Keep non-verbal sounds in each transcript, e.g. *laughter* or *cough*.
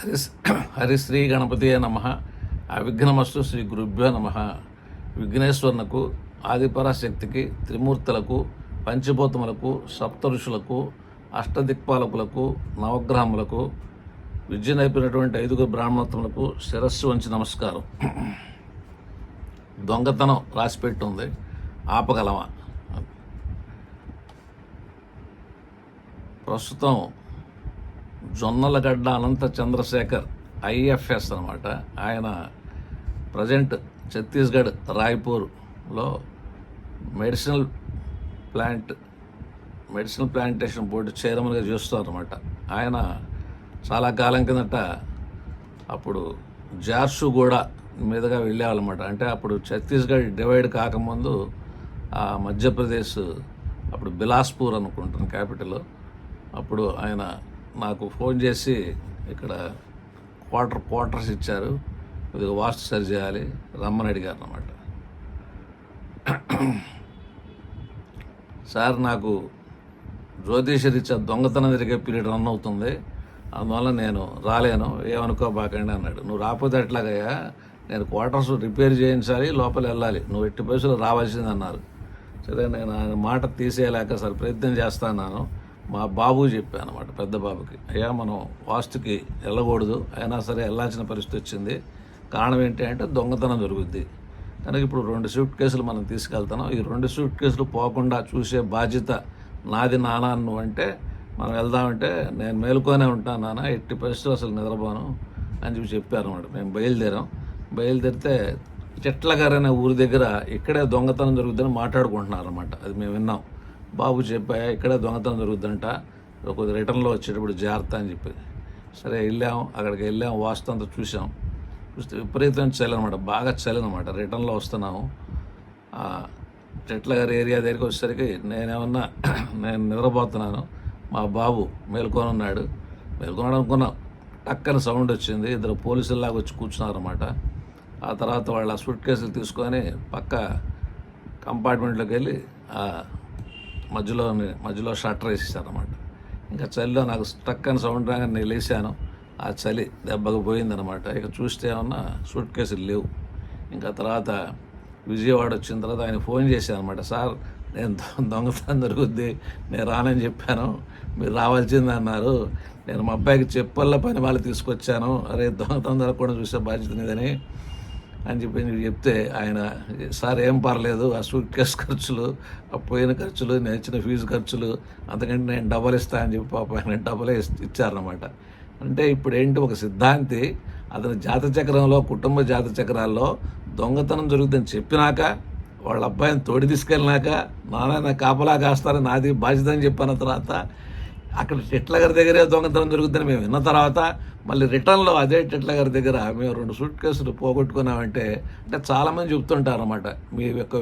హరి హరిశ్రీ గణపతి నమ. అవిఘ్నమస్తు శ్రీ గురుభ్యో నమ. విఘ్నేశ్వరునకు ఆదిపరాశక్తికి త్రిమూర్తులకు పంచభూతములకు సప్త ఋషులకు అష్టదిక్పాలకులకు నవగ్రహములకు విద్య నైపునటువంటి ఐదుగురు బ్రాహ్మణత్వములకు శిరస్సు వంచి నమస్కారం. దొంగతనం రాసిపెట్టుంది. ఆపగలవా ఆపగలమా? ప్రస్తుతం జొన్నలగడ్డ అనంత చంద్రశేఖర్ ఐఎఫ్ఎస్ అనమాట ఆయన present Chhattisgarh రాయ్పూర్లో medicinal plant medicinal plantation board చైర్మన్గా చేస్తారన్నమాట ఆయన చాలా కాలం కిందట అప్పుడు జార్సుగూడ మీదుగా వెళ్ళేవాళ్ళమాట అంటే అప్పుడు ఛత్తీస్గఢ్ డివైడ్ కాకముందు ఆ మధ్యప్రదేశ్ అప్పుడు బిలాస్పూర్ అనుకుంటాను క్యాపిటల్. అప్పుడు ఆయన నాకు ఫోన్ చేసి ఇక్కడ క్వార్టర్ క్వార్టర్స్ ఇచ్చారు. కొద్దిగా వాస్తు సరి చేయాలి. రమ్మని అడిగారు అన్నమాట సార్ నాకు జ్యోతిషరీత్యా దొంగతనం జరిగే పీరియడ్ రన్ అవుతుంది. అందువల్ల నేను రాలేను. ఏమనుకోబాకండి అన్నాడు. నువ్వు రాకపోతే ఎట్లాగయ్యా? నేను క్వార్టర్స్ రిపేర్ చేయించాలి లోపల వెళ్ళాలి. నువ్వు ఎట్టి పైసలు రావాల్సింది అన్నారు సరే నేను ఆయన మాట తీసేయలేక సరే ప్రయత్నం చేస్తాను మా బాబు చెప్పాను అనమాట పెద్ద బాబుకి. అయ్యా మనం వాస్తుకి వెళ్ళకూడదు. అయినా సరే వెళ్ళాల్సిన పరిస్థితి వచ్చింది. కారణం ఏంటి అంటే దొంగతనం జరుగుద్ది. కనుక ఇప్పుడు రెండు సూట్ కేసులు మనం తీసుకెళ్తున్నాం. ఈ రెండు సూట్ కేసులు పోకుండా చూసే బాధ్యత నాది నాన్న నువ్వు అంటే మనం వెళ్దామంటే నేను మేలుకొనే ఉంటాను నాన్న ఎట్టి పరిస్థితులు అసలు నిద్రపోను అని చెప్పి చెప్పారు అనమాట మేము బయలుదేరాం. బయలుదేరితే చెట్ల గారు అనే ఊరి దగ్గర ఇక్కడే దొంగతనం జరుగుతుందని మాట్లాడుకుంటున్నారు అనమాట అది మేము విన్నాం. బాబు చెప్పా ఇక్కడే దొంగతనం జరుగుద్దంట? కొద్ది రిటర్న్లో వచ్చేటప్పుడు జాగ్రత్త అని చెప్పి. సరే వెళ్ళాం. అక్కడికి వెళ్ళాం. వాస్తు అంతా చూసాం చూస్తే విపరీతమైన చలి అనమాట బాగా చలి అనమాట రిటర్న్లో వస్తున్నాము. చెట్ల గారి ఏరియా దగ్గరికి వచ్చేసరికి నేనేమన్నా *clears throat* నేను నిద్రపోతున్నాను. మా బాబు మేల్కొని ఉన్నాడు మేల్కొన్నాడు అనుకున్నాం. టక్కని సౌండ్ వచ్చింది. ఇద్దరు పోలీసుల్లాగా వచ్చి కూర్చున్నారన్నమాట. ఆ తర్వాత వాళ్ళ సూట్ కేసులు తీసుకొని పక్క కంపార్ట్మెంట్లోకి వెళ్ళి మధ్యలో మధ్యలో షట్టర్ వేసేసారనమాట ఇంకా చలిలో నాకు స్టక్ అని సౌండ్ రాగానే నేను లేచాను ఆ చలి దెబ్బకు పోయిందనమాట ఇక చూస్తే ఏమన్నా సూట్ కేసులు లేవు. ఇంకా తర్వాత విజయవాడ వచ్చిన తర్వాత ఆయన ఫోన్ చేశాను అనమాట సార్ నేను దొంగతనం జరుగుద్ది. నేను రానని చెప్పాను. మీరు రావాల్సింది అన్నారు. నేను మా అబ్బాయికి చెప్పల్ల పని వాళ్ళు తీసుకొచ్చాను. అరే దొంగతనం జరగకుండా చూసే బాధ్యత నీదని. అని చెప్పి నేను చెప్తే ఆయన సార్ ఏం పర్లేదు ఆ సూట్ కేసు ఖర్చులు ఆ పోయిన ఖర్చులు నేను ఇచ్చిన ఫీజు ఖర్చులు అంతకంటే నేను డబల్ ఇస్తా అని చెప్పి పాప ఆయన డబలే ఇస్- ఇచ్చారన్నమాట. అంటే ఇప్పుడు ఏంటి ఒక సిద్ధాంతి అతని జాత చక్రంలో కుటుంబ జాత చక్రాల్లో దొంగతనం జరుగుతుందని చెప్పినాక వాళ్ళ అబ్బాయిని తోడి తీసుకెళ్ళినాక నాన్న కాపలా కాస్తారని నాది బాధ్యత అని చెప్పిన తర్వాత అక్కడ టెట్ల గారి దగ్గరే దొంగతనం జరుగుతుందని మేము విన్న తర్వాత మళ్ళీ రిటర్న్లో అదే టెట్ల గారి దగ్గర మేము రెండు సూట్ కేసులు పోగొట్టుకున్నామంటే అంటే చాలామంది చెప్తుంటారు అనమాట మీ యొక్క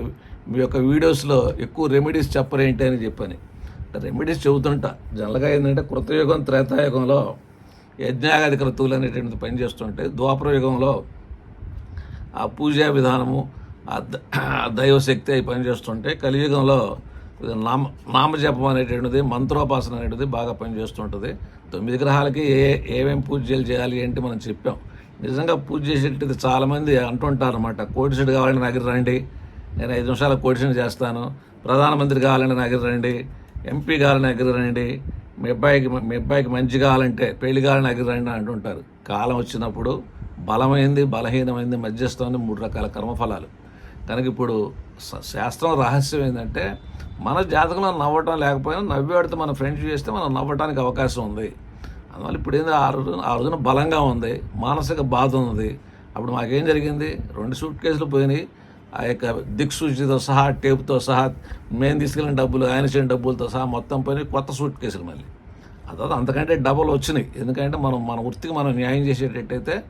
మీ యొక్క వీడియోస్లో ఎక్కువ రెమెడీస్ చెప్పరేంటి అని చెప్పని. రెమెడీస్ చెబుతుంటా. జనరల్గా ఏంటంటే కృతయుగం త్రేతాయుగంలో యజ్ఞాగాది క్రతువులు అనేటువంటిది పనిచేస్తుంటే ద్వాపర యుగంలో ఆ పూజా విధానము ఆ ద- ఆ దైవశక్తి అవి పనిచేస్తుంటే కలియుగంలో నామ నామజపం అనేటువంటిది మంత్రోపాసన అనేటిది బాగా పనిచేస్తుంటుంది. తొమ్మిది గ్రహాలకి ఏ ఏమేమి పూజలు చేయాలి ఏంటి మనం చెప్పాం. నిజంగా పూజ చేసేటది చాలామంది అంటుంటారు అనమాట కావాలని నా రండి. నేను ఐదు నిమిషాల కోడిసెడ్ చేస్తాను. ప్రధానమంత్రి కావాలని నా రండి. ఎంపీ కావాలని దగ్గర రండి. మీ అబ్బాయికి మీ అబ్బాయికి మంచి కావాలంటే పెళ్ళి కావాలని దగ్గర రండి అంటుంటారు. కాలం వచ్చినప్పుడు బలమైంది బలహీనమైంది మధ్యస్థమైంది మూడు రకాల కర్మఫలాలు. కనుక ఇప్పుడు శాస్త్రం రహస్యం ఏంటంటే మన జాతకంలో నవ్వటం లేకపోయినా నవ్వి పెడితే మన ఫ్రెండ్స్ చేస్తే మనం నవ్వటానికి అవకాశం ఉంది. అందువల్ల ఇప్పుడు ఏంది? ఆ రోజు ఆ రోజున బలంగా ఉంది. మానసిక బాధ ఉంది. అప్పుడు మాకేం జరిగింది? రెండు సూట్ కేసులు పోయినాయి. ఆ యొక్క దిక్సూచితో సహా టేప్తో సహా మేము తీసుకెళ్ళిన డబ్బులు ఆయన చేసిన డబ్బులతో సహా మొత్తం పైన కొత్త సూట్ కేసులు మళ్ళీ. తర్వాత అంతకంటే డబల్ వచ్చినాయి. ఎందుకంటే మనం మన వృత్తికి మనం న్యాయం చేసేటట్టయితే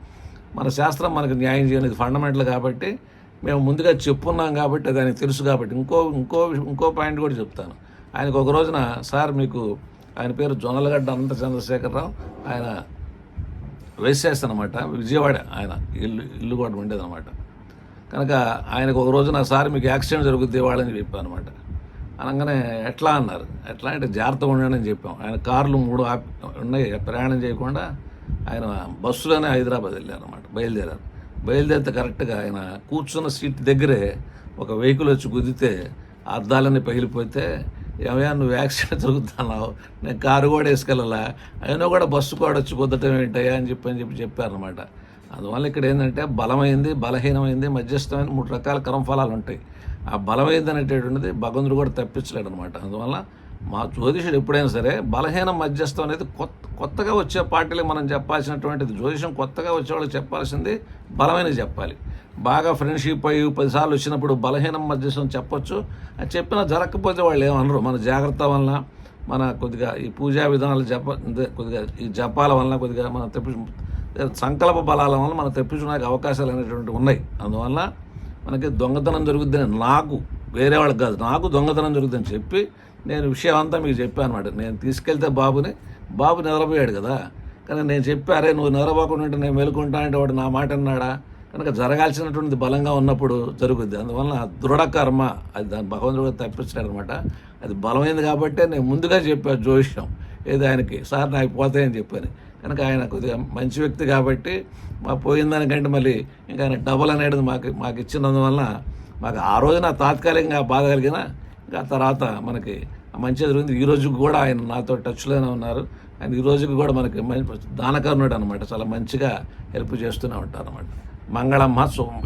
మన శాస్త్రం మనకు న్యాయం చేయలేదు. ఫండమెంటల్ కాబట్టి మేము ముందుగా చెప్పున్నాం కాబట్టి దానికి తెలుసు కాబట్టి ఇంకో ఇంకో ఇంకో పాయింట్ కూడా చెప్తాను. ఆయనకు ఒక రోజున సార్ మీకు ఆయన పేరు జొన్నలగడ్డ అనంత చంద్రశేఖరరావు. ఆయన వేసేస్ అనమాట విజయవాడ ఆయన ఇల్లు ఇల్లు కూడా ఉండేదన్నమాట. కనుక ఆయనకు ఒక రోజున సార్ మీకు యాక్సిడెంట్ జరుగుద్ది వాళ్ళని చెప్పాను అనమాట అనగానే ఎట్లా అన్నారు? ఎట్లా అంటే జాగ్రత్తగా ఉండండి అని చెప్పాం. ఆయన కార్లు మూడు ఉన్నాయి. ప్రయాణం చేయకుండా ఆయన బస్సులోనే హైదరాబాద్ వెళ్ళారు అనమాట బయలుదేరారు. బయలుదేరితే కరెక్ట్గా ఆయన కూర్చున్న సీట్ దగ్గరే ఒక వెహికల్ వచ్చి గుద్దితే అద్దాలని పగిలిపోతే ఏమయ్యా నువ్వు యాక్సిడెంట్ జరుగుతున్నావు నేను కారు కూడా వేసుకెళ్ళాలా? అయినా కూడా బస్సు కూడా వచ్చి కుదటం ఏంటయ్యా అని చెప్పి అని చెప్పి చెప్పారనమాట అందువల్ల ఇక్కడ ఏంటంటే బలమైంది బలహీనమైంది మధ్యస్థమైన మూడు రకాల కరంఫలాలు ఉంటాయి ఆ బలమైంది అనేటటువంటిది భగవంతుడు కూడా తప్పించలేడు అనమాట అందువల్ల మా జ్యోతిషుడు ఎప్పుడైనా సరే బలహీనం మధ్యస్థం అనేది కొత్త కొత్తగా వచ్చే పార్టీలు మనం చెప్పాల్సినటువంటిది జ్యోతిషం కొత్తగా వచ్చేవాళ్ళకి చెప్పాల్సింది బలమైనది చెప్పాలి. బాగా ఫ్రెండ్షిప్ అయ్యి పదిసార్లు వచ్చినప్పుడు బలహీనం మధ్యస్థం చెప్పొచ్చు. అది చెప్పినా జరగకపోతే వాళ్ళు ఏమనరు. మన జాగ్రత్త వలన మన కొద్దిగా ఈ పూజా విధానాలు జప కొద్దిగా ఈ జపాల వలన కొద్దిగా మనం తెప్పి సంకల్ప బలాల వలన మనం తెప్పించడానికి అవకాశాలు అనేటువంటివి ఉన్నాయి. అందువల్ల మనకి దొంగతనం జరుగుద్దని నాకు వేరే వాళ్ళకి కాదు నాకు దొంగతనం జరుగుతుందని చెప్పి నేను విషయం అంతా మీకు చెప్పాను అనమాట నేను తీసుకెళ్తే బాబుని బాబు నిద్రపోయాడు కదా. కానీ నేను చెప్పారే నువ్వు నిద్రపోకుండా ఉంటే నేను మేలుకుంటా అంటే వాడు నా మాట అన్నాడా? కనుక జరగాల్సినటువంటి బలంగా ఉన్నప్పుడు జరుగుద్ది. అందువల్ల దృఢ కర్మ అది దాని భగవంతుడు కూడా తప్పించాడు అనమాట అది బలమైంది కాబట్టే నేను ముందుగా చెప్పాను జోష్యం. ఏది ఆయనకి సార్ నాకు పోతాయని చెప్పాను కనుక ఆయన కొద్దిగా మంచి వ్యక్తి కాబట్టి మా పోయిన దానికంటే మళ్ళీ ఇంకా ఆయన డబల్ అనేది మాకు మాకు ఇచ్చినందువల్ల మాకు ఆ రోజున తాత్కాలికంగా బాధ కలిగిన ఆ తర్వాత మనకి మంచి జరిగింది ఈ రోజుకి కూడా ఆయన నాతో టచ్లోనే ఉన్నారు. ఆయన ఈ రోజుకి కూడా మనకి దానకర్ణుడు అనమాట చాలా మంచిగా హెల్ప్ చేస్తూనే ఉంటారు అనమాట మంగళమ్మ శుభం